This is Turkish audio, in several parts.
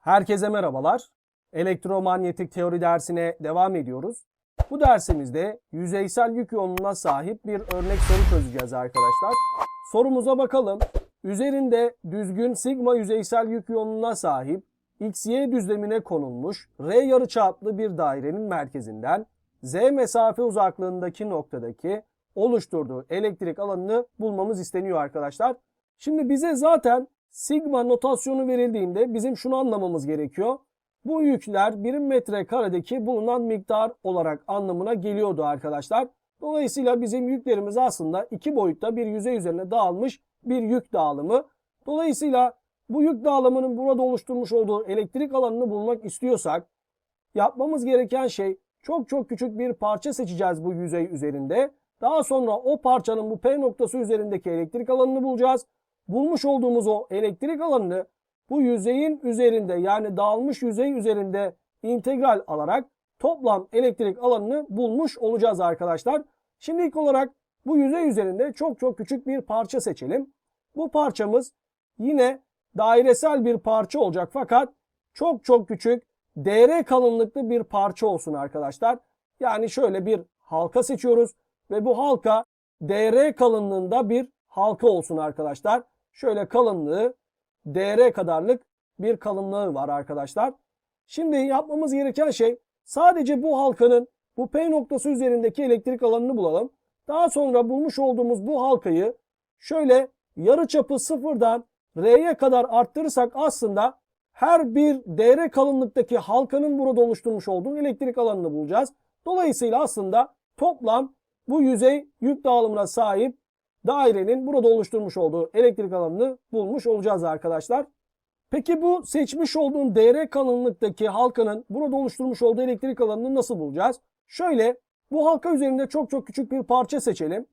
Herkese merhabalar. Elektromanyetik teori dersine devam ediyoruz. Bu dersimizde yüzeysel yük yoğunluğuna sahip bir örnek soru çözeceğiz arkadaşlar. Sorumuza bakalım. Üzerinde düzgün sigma yüzeysel yük yoğunluğuna sahip XY düzlemine konulmuş R yarıçaplı bir dairenin merkezinden Z mesafe uzaklığındaki noktadaki oluşturduğu elektrik alanını bulmamız isteniyor arkadaşlar. Şimdi bize zaten sigma notasyonu verildiğinde bizim şunu anlamamız gerekiyor. Bu yükler birim metre karedeki bulunan miktar olarak anlamına geliyordu arkadaşlar. Dolayısıyla bizim yüklerimiz aslında iki boyutta bir yüzey üzerine dağılmış bir yük dağılımı. Dolayısıyla bu yük dağılımının burada oluşturmuş olduğu elektrik alanını bulmak istiyorsak yapmamız gereken şey çok çok küçük bir parça seçeceğiz bu yüzey üzerinde. Daha sonra o parçanın bu P noktası üzerindeki elektrik alanını bulacağız. Bulmuş olduğumuz o elektrik alanını bu yüzeyin üzerinde yani dağılmış yüzey üzerinde integral alarak toplam elektrik alanını bulmuş olacağız arkadaşlar. Şimdi ilk olarak bu yüzey üzerinde çok çok küçük bir parça seçelim. Bu parçamız yine dairesel bir parça olacak fakat çok çok küçük DR kalınlıklı bir parça olsun arkadaşlar. Yani şöyle bir halka seçiyoruz ve bu halka DR kalınlığında bir halka olsun arkadaşlar. Şöyle kalınlığı DR kadarlık bir kalınlığı var arkadaşlar. Şimdi yapmamız gereken şey sadece bu halkanın bu P noktası üzerindeki elektrik alanını bulalım. Daha sonra bulmuş olduğumuz bu halkayı şöyle yarı çapı sıfırdan R'ye kadar arttırırsak aslında her bir DR kalınlıktaki halkanın burada oluşturmuş olduğu elektrik alanını bulacağız. Dolayısıyla aslında toplam bu yüzey yük dağılımına sahip dairenin burada oluşturmuş olduğu elektrik alanını bulmuş olacağız arkadaşlar. Peki bu seçmiş olduğun DR kalınlıktaki halkanın burada oluşturmuş olduğu elektrik alanını nasıl bulacağız? Şöyle bu halka üzerinde çok çok küçük bir parça seçelim.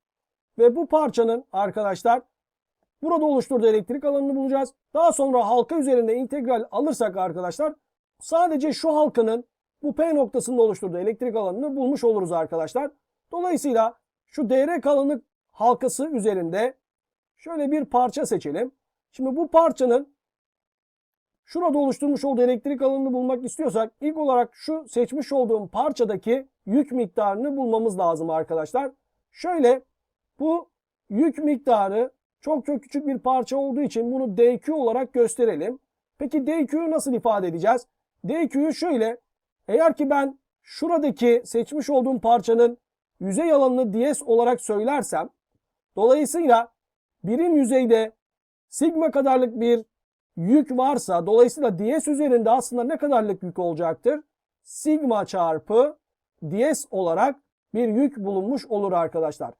Ve bu parçanın arkadaşlar burada oluşturduğu elektrik alanını bulacağız. Daha sonra halka üzerinde integral alırsak arkadaşlar sadece şu halkanın bu P noktasında oluşturduğu elektrik alanını bulmuş oluruz arkadaşlar. Dolayısıyla şu DR kalınlık halkası üzerinde şöyle bir parça seçelim. Şimdi bu parçanın şurada oluşturmuş olduğu elektrik alanını bulmak istiyorsak ilk olarak şu seçmiş olduğum parçadaki yük miktarını bulmamız lazım arkadaşlar. Şöyle bu yük miktarı çok çok küçük bir parça olduğu için bunu DQ olarak gösterelim. Peki DQ'yu nasıl ifade edeceğiz? DQ'yu şöyle eğer ki ben şuradaki seçmiş olduğum parçanın yüzey alanını ds olarak söylersem dolayısıyla birim yüzeyde sigma kadarlık bir yük varsa dolayısıyla ds üzerinde aslında ne kadarlık yük olacaktır? Sigma çarpı ds olarak bir yük bulunmuş olur arkadaşlar.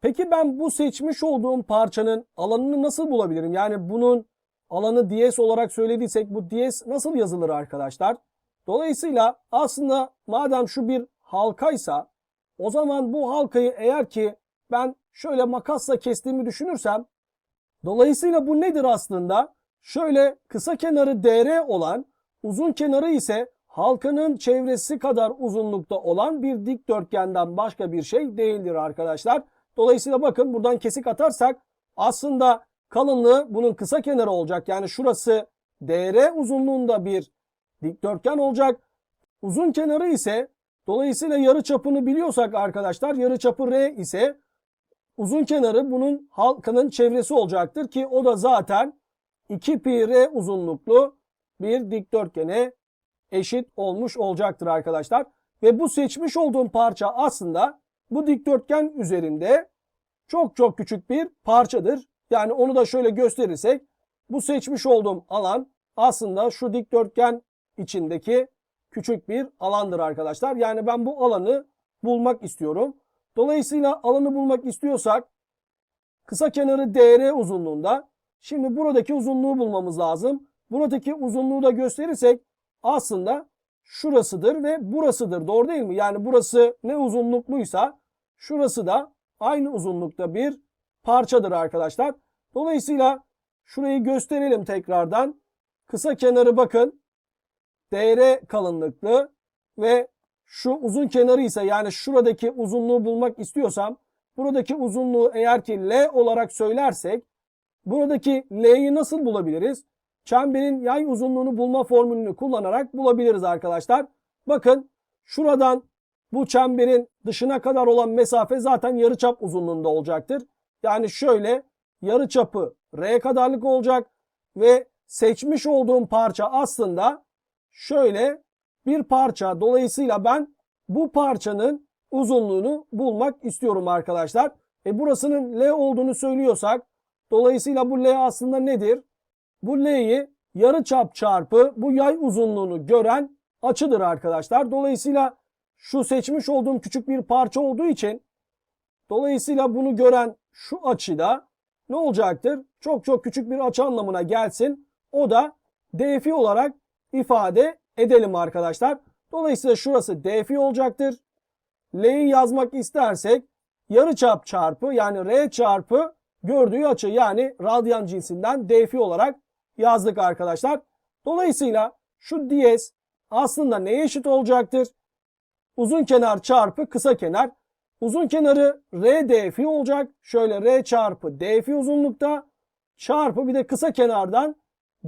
Peki ben bu seçmiş olduğum parçanın alanını nasıl bulabilirim? Yani bunun alanı ds olarak söylediysek bu ds nasıl yazılır arkadaşlar? Dolayısıyla aslında madem şu bir halkaysa o zaman bu halkayı eğer ki ben şöyle makasla kestiğimi düşünürsem dolayısıyla bu nedir aslında? Şöyle kısa kenarı dr olan uzun kenarı ise halkanın çevresi kadar uzunlukta olan bir dikdörtgenden başka bir şey değildir arkadaşlar. Dolayısıyla bakın buradan kesik atarsak aslında kalınlığı bunun kısa kenarı olacak. Yani şurası dr uzunluğunda bir dikdörtgen olacak. Uzun kenarı ise dolayısıyla yarı çapını biliyorsak arkadaşlar yarı çapı r ise uzun kenarı bunun halkanın çevresi olacaktır ki o da zaten 2 pi r uzunluklu bir dikdörtgene eşit olmuş olacaktır arkadaşlar. Ve bu seçmiş olduğum parça aslında bu dikdörtgen üzerinde çok çok küçük bir parçadır. Yani onu da şöyle gösterirsek bu seçmiş olduğum alan aslında şu dikdörtgen içindeki küçük bir alandır arkadaşlar. Yani ben bu alanı bulmak istiyorum. Dolayısıyla alanı bulmak istiyorsak kısa kenarı dr uzunluğunda. Şimdi buradaki uzunluğu bulmamız lazım. Buradaki uzunluğu da gösterirsek aslında şurasıdır ve burasıdır. Doğru değil mi? Yani burası ne uzunlukluysa şurası da aynı uzunlukta bir parçadır arkadaşlar. Dolayısıyla şurayı gösterelim tekrardan. Kısa kenarı bakın dr kalınlıklı ve şu uzun kenarı ise yani şuradaki uzunluğu bulmak istiyorsam buradaki uzunluğu eğer ki L olarak söylersek buradaki L'yi nasıl bulabiliriz? çemberin yay uzunluğunu bulma formülünü kullanarak bulabiliriz arkadaşlar. Bakın şuradan bu çemberin dışına kadar olan mesafe zaten yarıçap uzunluğunda olacaktır. Yani şöyle yarıçapı R kadarlık olacak ve seçmiş olduğum parça aslında şöyle bir parça. Dolayısıyla ben bu parçanın uzunluğunu bulmak istiyorum arkadaşlar. E burasının L olduğunu söylüyorsak dolayısıyla bu L aslında nedir? Bu L'yi yarıçap çarpı bu yay uzunluğunu gören açıdır arkadaşlar. Dolayısıyla şu seçmiş olduğum küçük bir parça olduğu için dolayısıyla bunu gören şu açıda ne olacaktır? Çok çok küçük bir açı anlamına gelsin. O da DF'i olarak ifade edelim arkadaşlar. Dolayısıyla şurası DF'i olacaktır. L'yi yazmak istersek yarıçap çarpı yani R çarpı gördüğü açı yani radyan cinsinden DF'i olarak yazdık arkadaşlar. Dolayısıyla şu ds aslında neye eşit olacaktır? Uzun kenar çarpı kısa kenar. Uzun kenarı R df olacak. Şöyle R çarpı df uzunlukta çarpı bir de kısa kenardan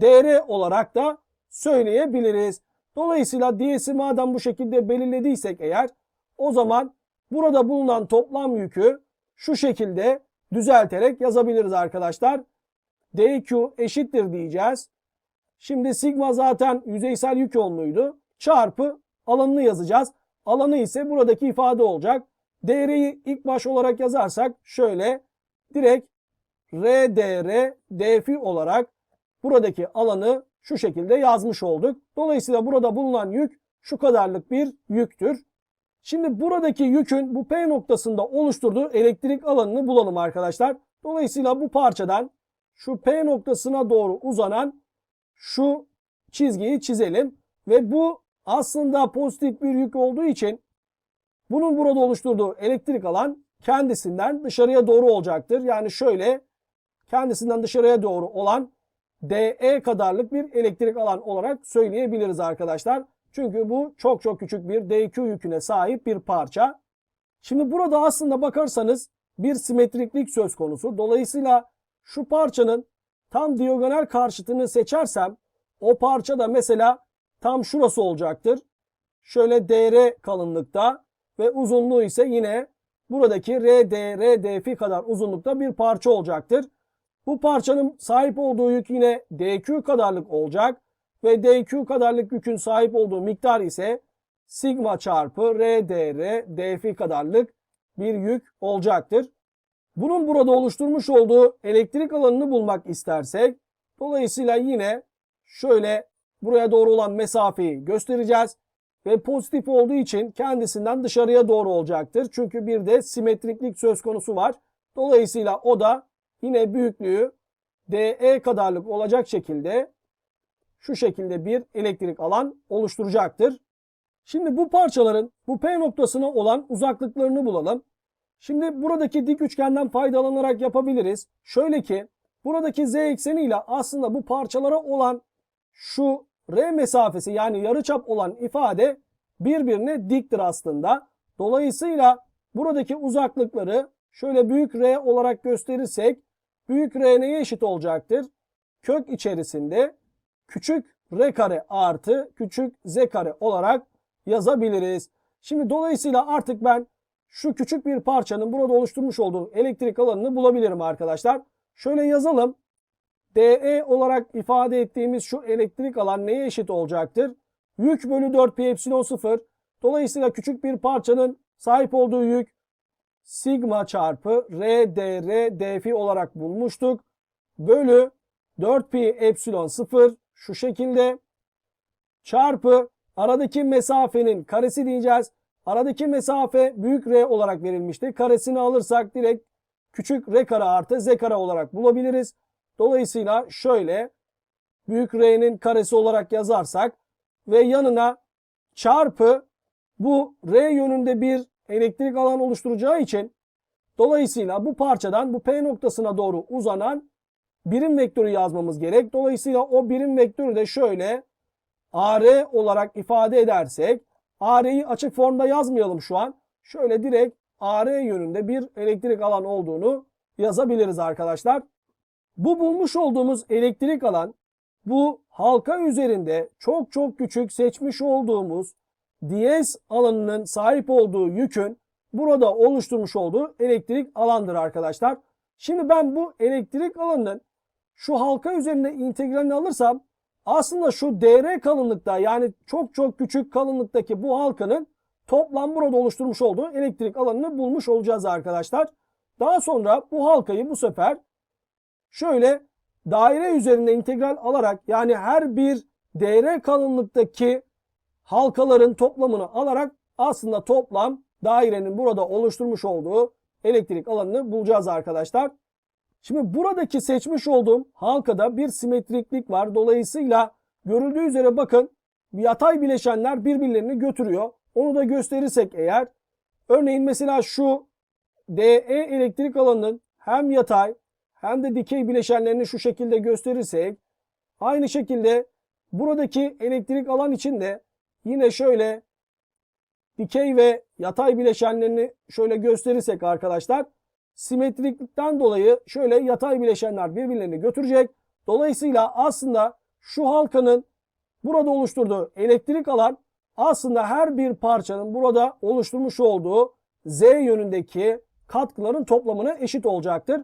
dr olarak da söyleyebiliriz. Dolayısıyla ds'i madem bu şekilde belirlediysek eğer o zaman burada bulunan toplam yükü şu şekilde düzelterek yazabiliriz arkadaşlar. dq eşittir diyeceğiz. Şimdi sigma zaten yüzeysel yük yoğunluğuydu. Çarpı alanını yazacağız. Alanı ise buradaki ifade olacak. D'yi ilk baş olarak yazarsak şöyle direkt RDR DF olarak buradaki alanı şu şekilde yazmış olduk. Dolayısıyla burada bulunan yük şu kadarlık bir yüktür. Şimdi buradaki yükün bu P noktasında oluşturduğu elektrik alanını bulalım arkadaşlar. Dolayısıyla bu parçadan şu P noktasına doğru uzanan şu çizgiyi çizelim. Ve bu aslında pozitif bir yük olduğu için bunun burada oluşturduğu elektrik alan kendisinden dışarıya doğru olacaktır. Yani şöyle kendisinden dışarıya doğru olan DE kadarlık bir elektrik alan olarak söyleyebiliriz arkadaşlar. Çünkü bu çok çok küçük bir DQ yüküne sahip bir parça. Şimdi burada aslında bakarsanız bir simetriklik söz konusu. Dolayısıyla şu parçanın tam diagonal karşıtını seçersem o parça da mesela tam şurası olacaktır. Şöyle DR kalınlıkta ve uzunluğu ise yine buradaki RD, RDF kadar uzunlukta bir parça olacaktır. Bu parçanın sahip olduğu yük yine DQ kadarlık olacak ve DQ kadarlık yükün sahip olduğu miktar ise sigma çarpı RDR DF kadarlık bir yük olacaktır. Bunun burada oluşturmuş olduğu elektrik alanını bulmak istersek dolayısıyla yine şöyle buraya doğru olan mesafeyi göstereceğiz. Ve pozitif olduğu için kendisinden dışarıya doğru olacaktır. Çünkü bir de simetriklik söz konusu var. Dolayısıyla o da yine büyüklüğü DE kadarlık olacak şekilde şu şekilde bir elektrik alan oluşturacaktır. Şimdi bu parçaların bu P noktasına olan uzaklıklarını bulalım. Şimdi buradaki dik üçgenden faydalanarak yapabiliriz. Şöyle ki buradaki z ekseniyle aslında bu parçalara olan şu R mesafesi yani yarıçap olan ifade birbirine diktir aslında. Dolayısıyla buradaki uzaklıkları şöyle büyük R olarak gösterirsek büyük R neye eşit olacaktır? Kök içerisinde küçük R kare artı küçük Z kare olarak yazabiliriz. Şimdi dolayısıyla artık ben şu küçük bir parçanın burada oluşturmuş olduğu elektrik alanını bulabilirim arkadaşlar. Şöyle yazalım. DE olarak ifade ettiğimiz şu elektrik alan neye eşit olacaktır? Yük bölü 4 pi epsilon 0. Dolayısıyla küçük bir parçanın sahip olduğu yük sigma çarpı R dr df olarak bulmuştuk. Bölü 4 pi epsilon 0 şu şekilde çarpı aradaki mesafenin karesi diyeceğiz. Aradaki mesafe büyük R olarak verilmişti. Karesini alırsak direkt küçük R kare artı Z kare olarak bulabiliriz. Dolayısıyla şöyle büyük R'nin karesi olarak yazarsak ve yanına çarpı bu R yönünde bir elektrik alan oluşturacağı için dolayısıyla bu parçadan bu P noktasına doğru uzanan birim vektörü yazmamız gerek. Dolayısıyla o birim vektörü de şöyle AR olarak ifade edersek AR'yi açık formda yazmayalım şu an. Şöyle direkt AR yönünde bir elektrik alan olduğunu yazabiliriz arkadaşlar. Bu bulmuş olduğumuz elektrik alan bu halka üzerinde çok çok küçük seçmiş olduğumuz diyez alanının sahip olduğu yükün burada oluşturmuş olduğu elektrik alandır arkadaşlar. Şimdi ben bu elektrik alanının şu halka üzerinde integralini alırsam aslında şu dr kalınlıkta yani çok çok küçük kalınlıktaki bu halkanın toplam burada oluşturmuş olduğu elektrik alanını bulmuş olacağız arkadaşlar. Daha sonra bu halkayı bu sefer şöyle daire üzerinde integral alarak yani her bir dr kalınlıktaki halkaların toplamını alarak aslında toplam dairenin burada oluşturmuş olduğu elektrik alanını bulacağız arkadaşlar. Şimdi buradaki seçmiş olduğum halkada bir simetriklik var. Dolayısıyla görüldüğü üzere bakın yatay bileşenler birbirlerini götürüyor. Onu da gösterirsek eğer örneğin mesela şu DE elektrik alanının hem yatay hem de dikey bileşenlerini şu şekilde gösterirsek aynı şekilde buradaki elektrik alan için de yine şöyle dikey ve yatay bileşenlerini şöyle gösterirsek arkadaşlar simetriklikten dolayı şöyle yatay bileşenler birbirlerini götürecek. Dolayısıyla aslında şu halkanın burada oluşturduğu elektrik alan aslında her bir parçanın burada oluşturmuş olduğu Z yönündeki katkıların toplamına eşit olacaktır.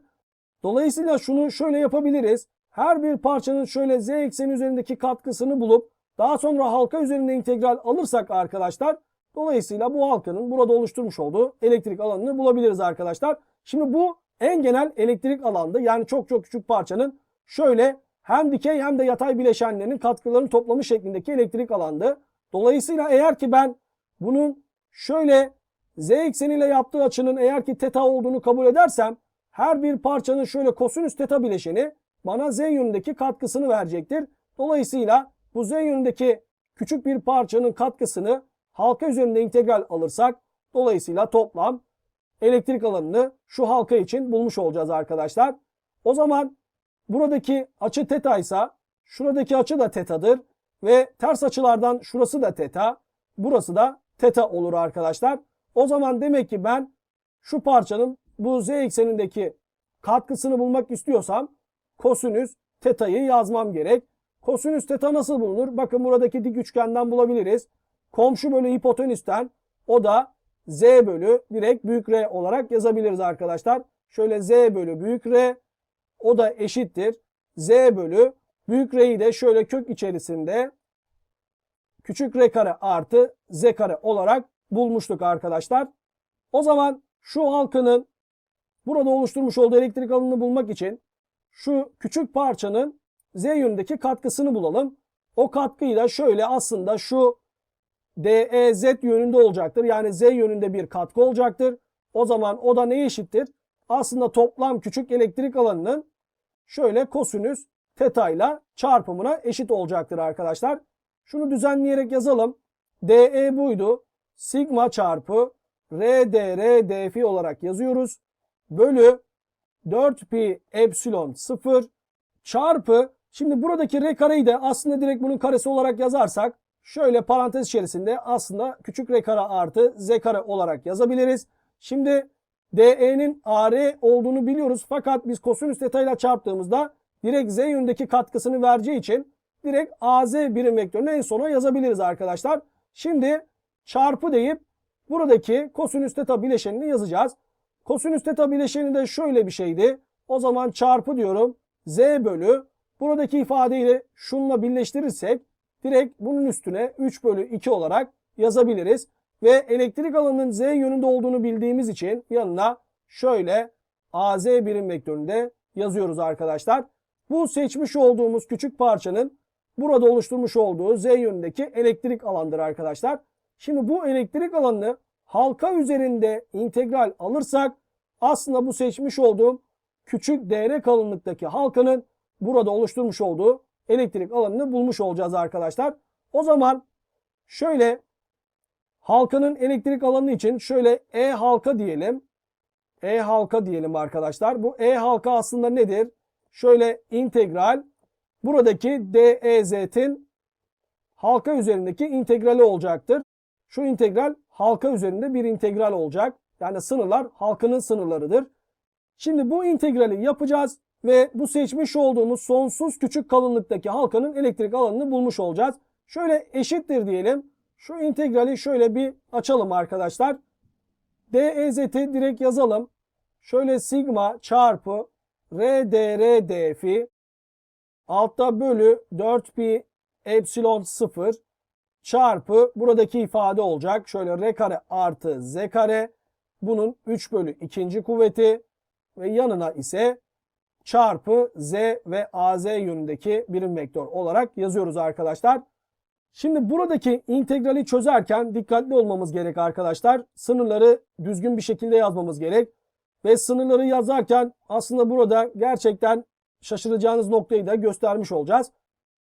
Dolayısıyla şunu şöyle yapabiliriz. Her bir parçanın şöyle Z ekseni üzerindeki katkısını bulup daha sonra halka üzerinde integral alırsak arkadaşlar dolayısıyla bu halkanın burada oluşturmuş olduğu elektrik alanını bulabiliriz arkadaşlar. Şimdi bu en genel elektrik alandı. Yani çok çok küçük parçanın şöyle hem dikey hem de yatay bileşenlerinin katkılarının toplamı şeklindeki elektrik alandı. Dolayısıyla eğer ki ben bunun şöyle z ekseniyle yaptığı açının eğer ki teta olduğunu kabul edersem her bir parçanın şöyle kosinüs teta bileşeni bana z yönündeki katkısını verecektir. Dolayısıyla z yönündeki küçük bir parçanın katkısını halka üzerinde integral alırsak dolayısıyla toplam elektrik alanını şu halka için bulmuş olacağız arkadaşlar. O zaman buradaki açı teta ise şuradaki açı da tetadır ve ters açılardan şurası da teta, burası da teta olur arkadaşlar. O zaman demek ki ben şu parçanın bu z eksenindeki katkısını bulmak istiyorsam kosinüs teta'yı yazmam gerek. Kosinüs teta nasıl bulunur? Bakın buradaki dik üçgenden bulabiliriz. Komşu bölü hipotenüsten o da z bölü direkt büyük R olarak yazabiliriz arkadaşlar. Şöyle z bölü büyük R o da eşittir. z bölü büyük R'yi de şöyle kök içerisinde küçük R kare artı z kare olarak bulmuştuk arkadaşlar. O zaman şu halkının burada oluşturmuş olduğu elektrik alanını bulmak için şu küçük parçanın z yönündeki katkısını bulalım. O katkıyı da şöyle aslında şu DEZ yönünde olacaktır. Yani Z yönünde bir katkı olacaktır. O zaman o da neye eşittir? Aslında toplam küçük elektrik alanının şöyle kosinüs teta ile çarpımına eşit olacaktır arkadaşlar. Şunu düzenleyerek yazalım. DE buydu. Sigma çarpı RDR DF olarak yazıyoruz. Bölü 4 pi epsilon 0 çarpı şimdi buradaki R kareyi de aslında direkt bunun karesi olarak yazarsak şöyle parantez içerisinde aslında küçük R kare artı Z kare olarak yazabiliriz. Şimdi DE'nin AR olduğunu biliyoruz fakat biz kosinüs teta ile çarptığımızda direkt Z yönündeki katkısını vereceği için direkt AZ birim vektörünü en sona yazabiliriz arkadaşlar. Şimdi çarpı deyip buradaki kosinüs teta bileşenini yazacağız. Kosinüs teta bileşeni de şöyle bir şeydi. O zaman çarpı diyorum Z bölü buradaki ifadeyi şununla birleştirirsek direkt bunun üstüne 3 bölü 2 olarak yazabiliriz. Ve elektrik alanının Z yönünde olduğunu bildiğimiz için yanına şöyle AZ birim vektöründe yazıyoruz arkadaşlar. Bu seçmiş olduğumuz küçük parçanın burada oluşturmuş olduğu Z yönündeki elektrik alandır arkadaşlar. Şimdi bu elektrik alanını halka üzerinde integral alırsak aslında bu seçmiş olduğum küçük dr kalınlıktaki halkanın burada oluşturmuş olduğu elektrik alanını bulmuş olacağız arkadaşlar. O zaman şöyle halkanın elektrik alanı için şöyle E halka diyelim. E halka diyelim arkadaşlar. Bu E halka aslında nedir? Şöyle integral buradaki DEZ'in halka üzerindeki integrali olacaktır. Şu integral halka üzerinde bir integral olacak. Yani sınırlar halkının sınırlarıdır. Şimdi bu integrali yapacağız ve bu seçmiş olduğumuz sonsuz küçük kalınlıktaki halkanın elektrik alanını bulmuş olacağız. Şöyle eşittir diyelim. Şu integrali şöyle bir açalım arkadaşlar. DEZ'i direkt yazalım. Şöyle sigma çarpı R dr d fi altta bölü 4 pi epsilon 0 çarpı buradaki ifade olacak. Şöyle r kare artı z kare bunun 3 bölü ikinci kuvveti ve yanına ise çarpı z ve az yönündeki birim vektör olarak yazıyoruz arkadaşlar. Şimdi buradaki integrali çözerken dikkatli olmamız gerek arkadaşlar. Sınırları düzgün bir şekilde yazmamız gerek. Ve sınırları yazarken aslında burada gerçekten şaşıracağınız noktayı da göstermiş olacağız.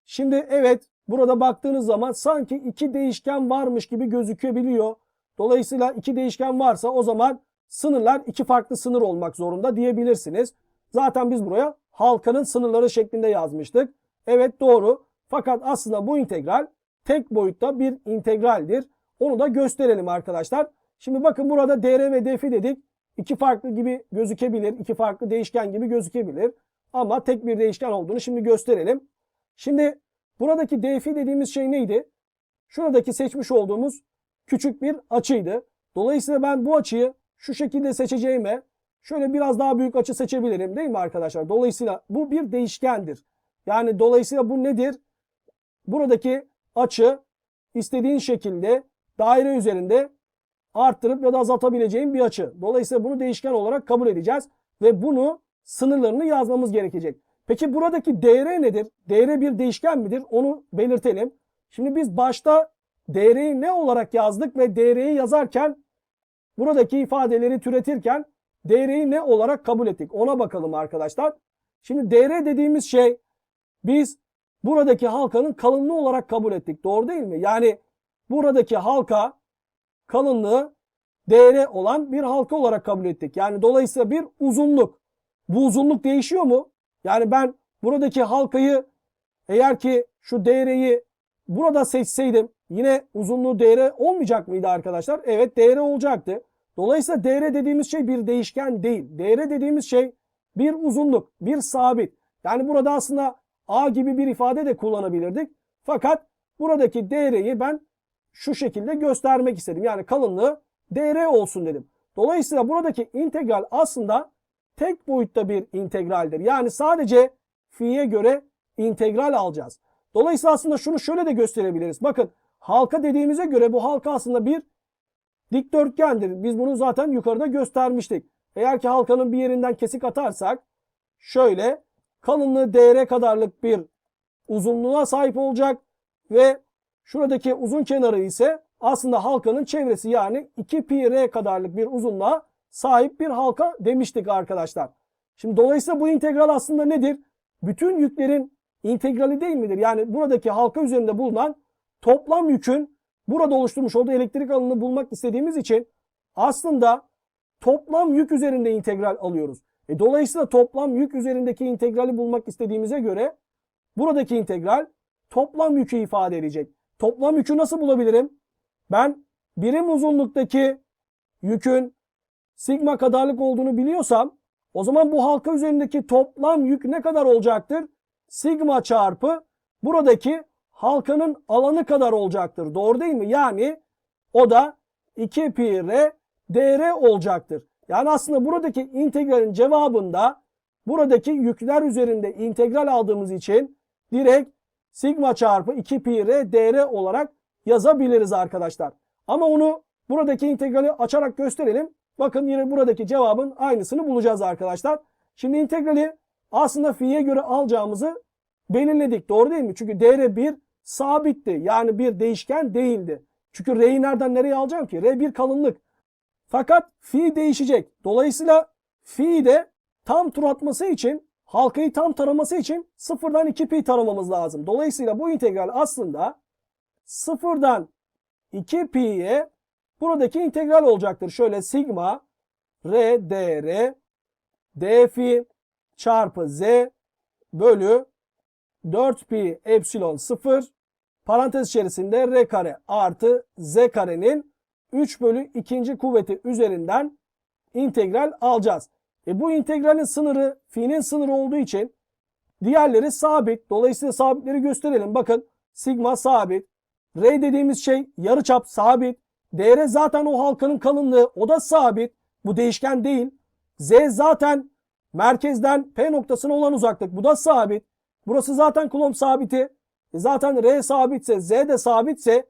Şimdi evet burada baktığınız zaman sanki iki değişken varmış gibi gözükebiliyor. Dolayısıyla iki değişken varsa o zaman sınırlar iki farklı sınır olmak zorunda diyebilirsiniz. Zaten biz buraya halkanın sınırları şeklinde yazmıştık. Evet doğru. Fakat aslında bu integral tek boyutta bir integraldir. Onu da gösterelim arkadaşlar. Şimdi bakın burada dr ve df'i dedik. İki farklı gibi gözükebilir. iki farklı değişken gibi gözükebilir. Ama tek bir değişken olduğunu şimdi gösterelim. Şimdi buradaki df'i dediğimiz şey neydi? Şuradaki seçmiş olduğumuz küçük bir açıydı. Dolayısıyla ben bu açıyı şu şekilde seçeceğime şöyle biraz daha büyük açı seçebilirim değil mi arkadaşlar? Dolayısıyla bu bir değişkendir. Yani dolayısıyla bu nedir? Buradaki açı istediğin şekilde daire üzerinde arttırıp ya da azaltabileceğin bir açı. Dolayısıyla bunu değişken olarak kabul edeceğiz ve bunu sınırlarını yazmamız gerekecek. Peki buradaki dr nedir? dr bir değişken midir? Onu belirtelim. Şimdi biz başta dr'yi ne olarak yazdık ve dr'yi yazarken buradaki ifadeleri türetirken dr'yi ne olarak kabul ettik? Ona bakalım arkadaşlar. Şimdi dr dediğimiz şey biz buradaki halkanın kalınlığı olarak kabul ettik. Doğru değil mi? Yani buradaki halka kalınlığı dr olan bir halka olarak kabul ettik. Yani dolayısıyla bir uzunluk. Bu uzunluk değişiyor mu? Yani ben buradaki halkayı eğer ki şu dr'yi burada seçseydim yine uzunluğu dr olmayacak mıydı arkadaşlar? Evet dr olacaktı. Dolayısıyla dr dediğimiz şey bir değişken değil. dr dediğimiz şey bir uzunluk, bir sabit. Yani burada aslında a gibi bir ifade de kullanabilirdik. Fakat buradaki dr'yi ben şu şekilde göstermek istedim. Yani kalınlığı dr olsun dedim. Dolayısıyla buradaki integral aslında tek boyutta bir integraldir. Yani sadece fi'ye göre integral alacağız. Dolayısıyla aslında şunu şöyle de gösterebiliriz. Bakın halka dediğimize göre bu halka aslında bir dikdörtgendir. Biz bunu zaten yukarıda göstermiştik. Eğer ki halkanın bir yerinden kesik atarsak şöyle kalınlığı dr kadarlık bir uzunluğa sahip olacak ve şuradaki uzun kenarı ise aslında halkanın çevresi yani 2 pi r kadarlık bir uzunluğa sahip bir halka demiştik arkadaşlar. Şimdi dolayısıyla bu integral aslında nedir? Bütün yüklerin integrali değil midir? Yani buradaki halka üzerinde bulunan toplam yükün burada oluşturmuş olduğu elektrik alanını bulmak istediğimiz için aslında toplam yük üzerinde integral alıyoruz. E dolayısıyla toplam yük üzerindeki integrali bulmak istediğimize göre buradaki integral toplam yükü ifade edecek. Toplam yükü nasıl bulabilirim? Ben birim uzunluktaki yükün sigma kadarlık olduğunu biliyorsam o zaman bu halka üzerindeki toplam yük ne kadar olacaktır? Sigma çarpı buradaki halkanın alanı kadar olacaktır. Doğru değil mi? Yani o da 2 pi r dr olacaktır. Yani aslında buradaki integralin cevabında buradaki yükler üzerinde integral aldığımız için direkt sigma çarpı 2 pi r dr olarak yazabiliriz arkadaşlar. Ama onu buradaki integrali açarak gösterelim. Bakın yine buradaki cevabın aynısını bulacağız arkadaşlar. Şimdi integrali aslında fi'ye göre alacağımızı belirledik. Doğru değil mi? Çünkü dr bir sabitti. Yani bir değişken değildi. Çünkü r'yi nereden nereye alacağım ki? r bir kalınlık. Fakat fi değişecek. Dolayısıyla fi de tam tur atması için halkayı tam taraması için sıfırdan 2 pi taramamız lazım. Dolayısıyla bu integral aslında sıfırdan 2 pi'ye buradaki integral olacaktır. Şöyle sigma r dr d fi çarpı z bölü 4 pi epsilon 0 parantez içerisinde r kare artı z karenin 3 bölü 2. kuvveti üzerinden integral alacağız. E bu integralin sınırı fi'nin sınırı olduğu için diğerleri sabit. Dolayısıyla sabitleri gösterelim. Bakın sigma sabit. R dediğimiz şey yarıçap sabit. DR zaten o halkanın kalınlığı o da sabit. Bu değişken değil. Z zaten merkezden P noktasına olan uzaklık. Bu da sabit. Burası zaten Coulomb sabiti. E zaten R sabitse Z de sabitse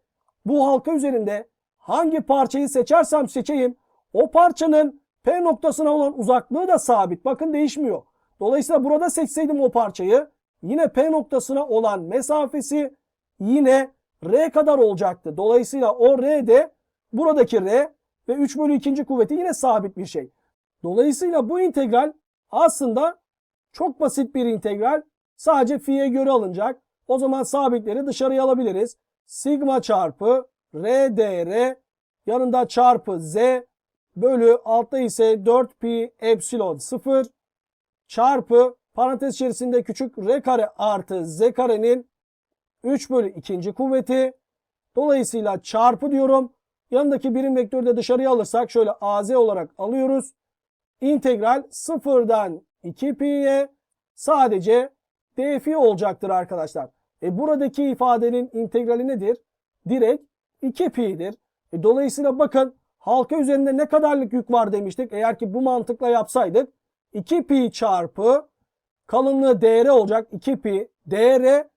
bu halka üzerinde hangi parçayı seçersem seçeyim o parçanın P noktasına olan uzaklığı da sabit. Bakın değişmiyor. Dolayısıyla burada seçseydim o parçayı yine P noktasına olan mesafesi yine R kadar olacaktı. Dolayısıyla o R de buradaki R ve 3 bölü 2. kuvveti yine sabit bir şey. Dolayısıyla bu integral aslında çok basit bir integral. Sadece fi'ye göre alınacak. O zaman sabitleri dışarıya alabiliriz. Sigma çarpı R dr yanında çarpı z bölü altta ise 4 pi epsilon 0 çarpı parantez içerisinde küçük r kare artı z karenin 3 bölü 2. kuvveti. Dolayısıyla çarpı diyorum. Yanındaki birim vektörü de dışarıya alırsak şöyle az olarak alıyoruz. İntegral sıfırdan 2 pi'ye sadece dfi olacaktır arkadaşlar. E buradaki ifadenin integrali nedir? Direkt 2 pi'dir. E dolayısıyla bakın halka üzerinde ne kadarlık yük var demiştik. Eğer ki bu mantıkla yapsaydık 2 pi çarpı kalınlığı dr olacak. 2 pi dr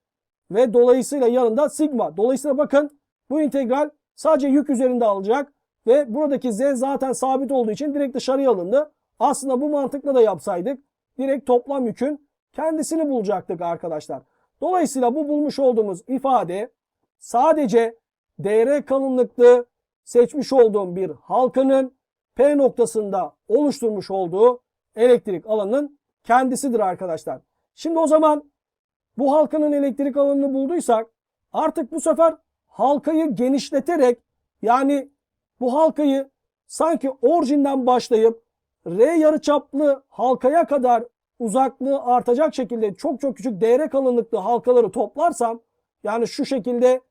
ve dolayısıyla yanında sigma. Dolayısıyla bakın bu integral sadece yük üzerinde alacak ve buradaki z zaten sabit olduğu için direkt dışarıya alındı. Aslında bu mantıkla da yapsaydık direkt toplam yükün kendisini bulacaktık arkadaşlar. Dolayısıyla bu bulmuş olduğumuz ifade sadece dr kalınlıklı seçmiş olduğum bir halkanın P noktasında oluşturmuş olduğu elektrik alanının kendisidir arkadaşlar. Şimdi o zaman bu halkanın elektrik alanını bulduysak artık bu sefer halkayı genişleterek yani bu halkayı sanki orijinden başlayıp R yarıçaplı halkaya kadar uzaklığı artacak şekilde çok çok küçük DR kalınlıklı halkaları toplarsam yani şu şekilde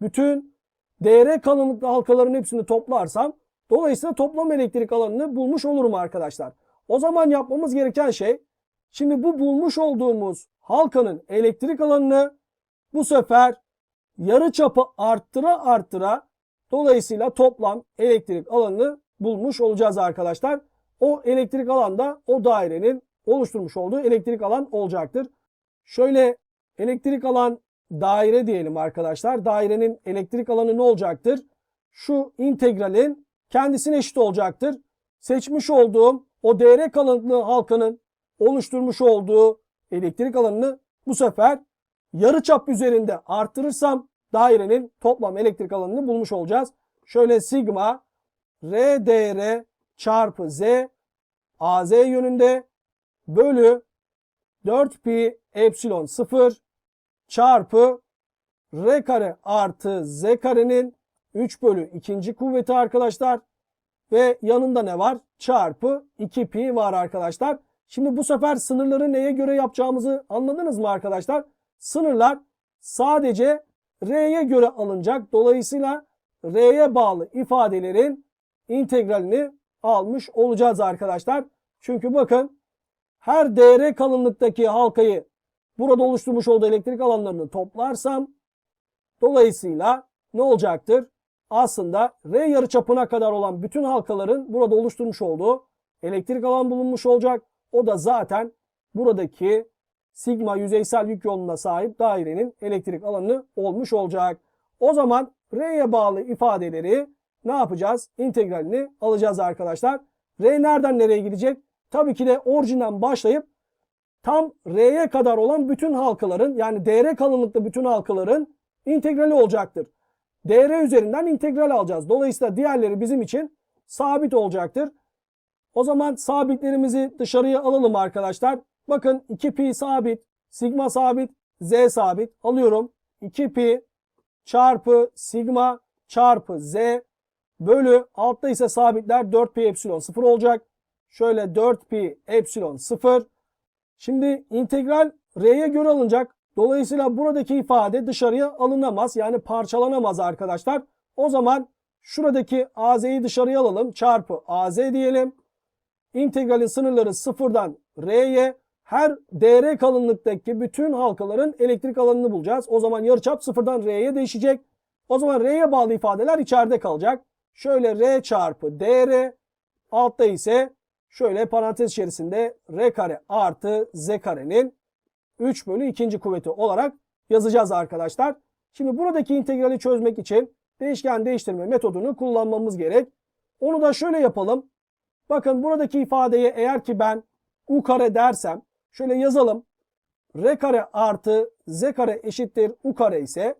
bütün DR kalınlıklı halkaların hepsini toplarsam dolayısıyla toplam elektrik alanını bulmuş olurum arkadaşlar. O zaman yapmamız gereken şey şimdi bu bulmuş olduğumuz halkanın elektrik alanını bu sefer yarı çapı arttıra arttıra dolayısıyla toplam elektrik alanını bulmuş olacağız arkadaşlar. O elektrik alan da o dairenin oluşturmuş olduğu elektrik alan olacaktır. Şöyle elektrik alan daire diyelim arkadaşlar. Dairenin elektrik alanı ne olacaktır? Şu integralin kendisine eşit olacaktır. Seçmiş olduğum o dr kalınlığı halkanın oluşturmuş olduğu elektrik alanını bu sefer yarı çap üzerinde arttırırsam dairenin toplam elektrik alanını bulmuş olacağız. Şöyle sigma r dr çarpı z az yönünde bölü 4 pi epsilon 0 çarpı r kare artı z karenin 3 bölü 2. kuvveti arkadaşlar. Ve yanında ne var? Çarpı 2 pi var arkadaşlar. Şimdi bu sefer sınırları neye göre yapacağımızı anladınız mı arkadaşlar? Sınırlar sadece r'ye göre alınacak. Dolayısıyla r'ye bağlı ifadelerin integralini almış olacağız arkadaşlar. Çünkü bakın her dr kalınlıktaki halkayı burada oluşturmuş olduğu elektrik alanlarını toplarsam dolayısıyla ne olacaktır? Aslında R yarıçapına kadar olan bütün halkaların burada oluşturmuş olduğu elektrik alan bulunmuş olacak. O da zaten buradaki sigma yüzeysel yük yoğunluğuna sahip dairenin elektrik alanı olmuş olacak. O zaman R'ye bağlı ifadeleri ne yapacağız? İntegralini alacağız arkadaşlar. R nereden nereye gidecek? Tabii ki de orijinden başlayıp tam R'ye kadar olan bütün halkaların yani DR kalınlıkta bütün halkaların integrali olacaktır. DR üzerinden integral alacağız. Dolayısıyla diğerleri bizim için sabit olacaktır. O zaman sabitlerimizi dışarıya alalım arkadaşlar. Bakın 2pi sabit, sigma sabit, z sabit alıyorum. 2pi çarpı sigma çarpı z bölü altta ise sabitler 4pi epsilon 0 olacak. Şöyle 4pi epsilon 0. Şimdi integral r'ye göre alınacak. Dolayısıyla buradaki ifade dışarıya alınamaz. Yani parçalanamaz arkadaşlar. O zaman şuradaki az'yi dışarıya alalım. Çarpı az diyelim. integralin sınırları sıfırdan R'ye her dr kalınlıktaki bütün halkaların elektrik alanını bulacağız. O zaman yarıçap sıfırdan R'ye değişecek. O zaman R'ye bağlı ifadeler içeride kalacak. Şöyle R çarpı dr altta ise şöyle parantez içerisinde R kare artı Z karenin 3 bölü 2. kuvveti olarak yazacağız arkadaşlar. Şimdi buradaki integrali çözmek için değişken değiştirme metodunu kullanmamız gerek. Onu da şöyle yapalım. Bakın buradaki ifadeye eğer ki ben u kare dersem şöyle yazalım. R kare artı Z kare eşittir u kare ise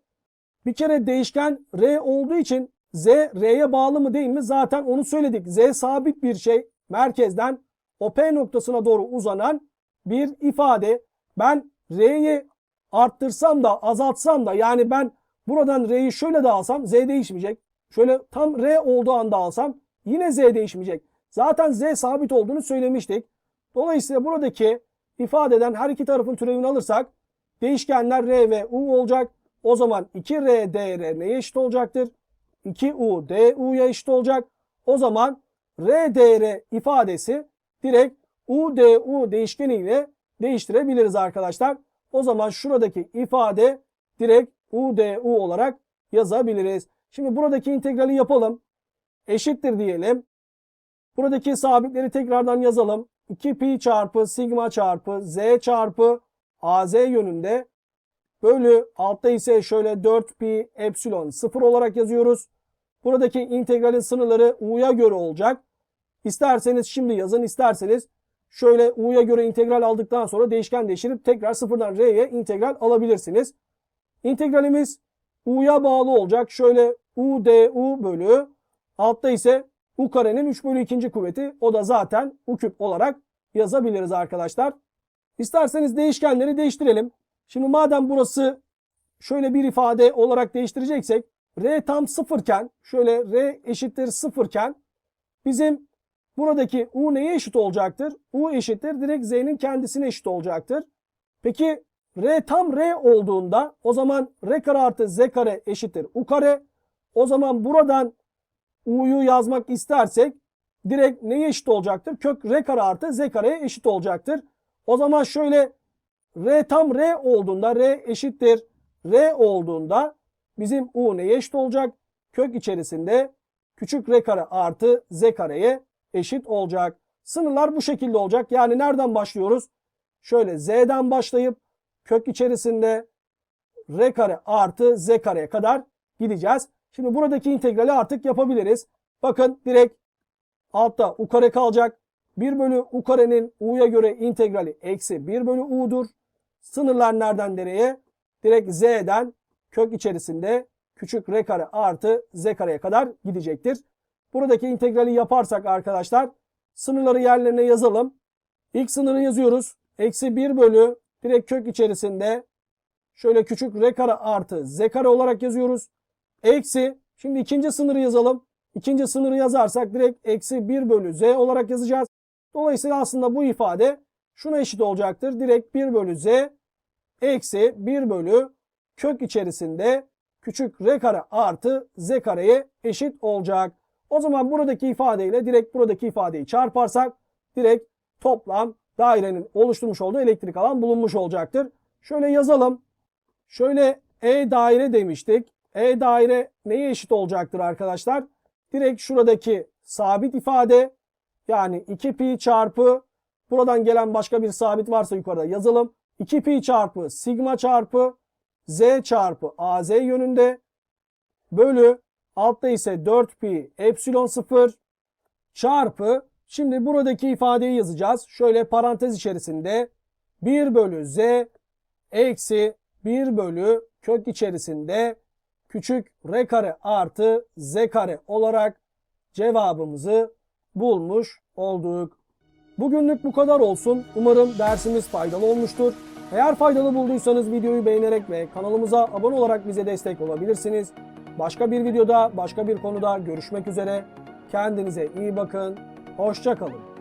bir kere değişken R olduğu için Z R'ye bağlı mı değil mi? Zaten onu söyledik. Z sabit bir şey. Merkezden o P noktasına doğru uzanan bir ifade. Ben R'yi arttırsam da azaltsam da yani ben buradan R'yi şöyle de alsam Z değişmeyecek. Şöyle tam R olduğu anda alsam yine Z değişmeyecek. Zaten Z sabit olduğunu söylemiştik. Dolayısıyla buradaki ifadeden her iki tarafın türevini alırsak değişkenler R ve U olacak. O zaman 2R dr neye eşit olacaktır? 2U du'ya eşit olacak. O zaman R dr ifadesi direkt U du değişkeniyle değiştirebiliriz arkadaşlar. O zaman şuradaki ifade direkt U du olarak yazabiliriz. Şimdi buradaki integrali yapalım. Eşittir diyelim. Buradaki sabitleri tekrardan yazalım. 2 pi çarpı sigma çarpı z çarpı az yönünde bölü altta ise şöyle 4 pi epsilon 0 olarak yazıyoruz. Buradaki integralin sınırları u'ya göre olacak. İsterseniz şimdi yazın isterseniz şöyle u'ya göre integral aldıktan sonra değişken değiştirip tekrar sıfırdan r'ye integral alabilirsiniz. İntegralimiz u'ya bağlı olacak. Şöyle u du bölü altta ise u karenin 3 bölü 2. kuvveti o da zaten u küp olarak yazabiliriz arkadaşlar. İsterseniz değişkenleri değiştirelim. Şimdi madem burası şöyle bir ifade olarak değiştireceksek r tam sıfırken şöyle r eşittir sıfırken bizim buradaki u neye eşit olacaktır? u eşittir direkt z'nin kendisine eşit olacaktır. Peki r tam r olduğunda o zaman r kare artı z kare eşittir u kare. O zaman buradan u'yu yazmak istersek direkt neye eşit olacaktır? Kök r kare artı z kareye eşit olacaktır. O zaman şöyle r tam r olduğunda r eşittir r olduğunda bizim u neye eşit olacak? Kök içerisinde küçük r kare artı z kareye eşit olacak. Sınırlar bu şekilde olacak. Yani nereden başlıyoruz? Şöyle z'den başlayıp kök içerisinde r kare artı z kareye kadar gideceğiz. Şimdi buradaki integrali artık yapabiliriz. Bakın direkt altta u kare kalacak. 1 bölü u karenin u'ya göre integrali eksi 1 bölü u'dur. Sınırlar nereden nereye? Direkt z'den kök içerisinde küçük r kare artı z kareye kadar gidecektir. Buradaki integrali yaparsak arkadaşlar sınırları yerlerine yazalım. İlk sınırı yazıyoruz. Eksi 1 bölü direkt kök içerisinde şöyle küçük r kare artı z kare olarak yazıyoruz. Eksi şimdi ikinci sınırı yazalım. İkinci sınırı yazarsak direkt eksi 1 bölü z olarak yazacağız. Dolayısıyla aslında bu ifade şuna eşit olacaktır. Direkt 1 bölü z eksi 1 bölü kök içerisinde küçük r kare artı z kareye eşit olacak. O zaman buradaki ifadeyle direkt buradaki ifadeyi çarparsak direkt toplam dairenin oluşturmuş olduğu elektrik alan bulunmuş olacaktır. Şöyle yazalım. Şöyle E daire demiştik. E daire neye eşit olacaktır arkadaşlar? Direkt şuradaki sabit ifade yani 2 pi çarpı buradan gelen başka bir sabit varsa yukarıda yazalım. 2 pi çarpı sigma çarpı z çarpı az yönünde bölü altta ise 4 pi epsilon 0 çarpı şimdi buradaki ifadeyi yazacağız. Şöyle parantez içerisinde 1 bölü z eksi 1 bölü kök içerisinde küçük r kare artı z kare olarak cevabımızı bulmuş olduk. Bugünlük bu kadar olsun. Umarım dersimiz faydalı olmuştur. Eğer faydalı bulduysanız videoyu beğenerek ve kanalımıza abone olarak bize destek olabilirsiniz. Başka bir videoda, başka bir konuda görüşmek üzere. Kendinize iyi bakın. Hoşçakalın.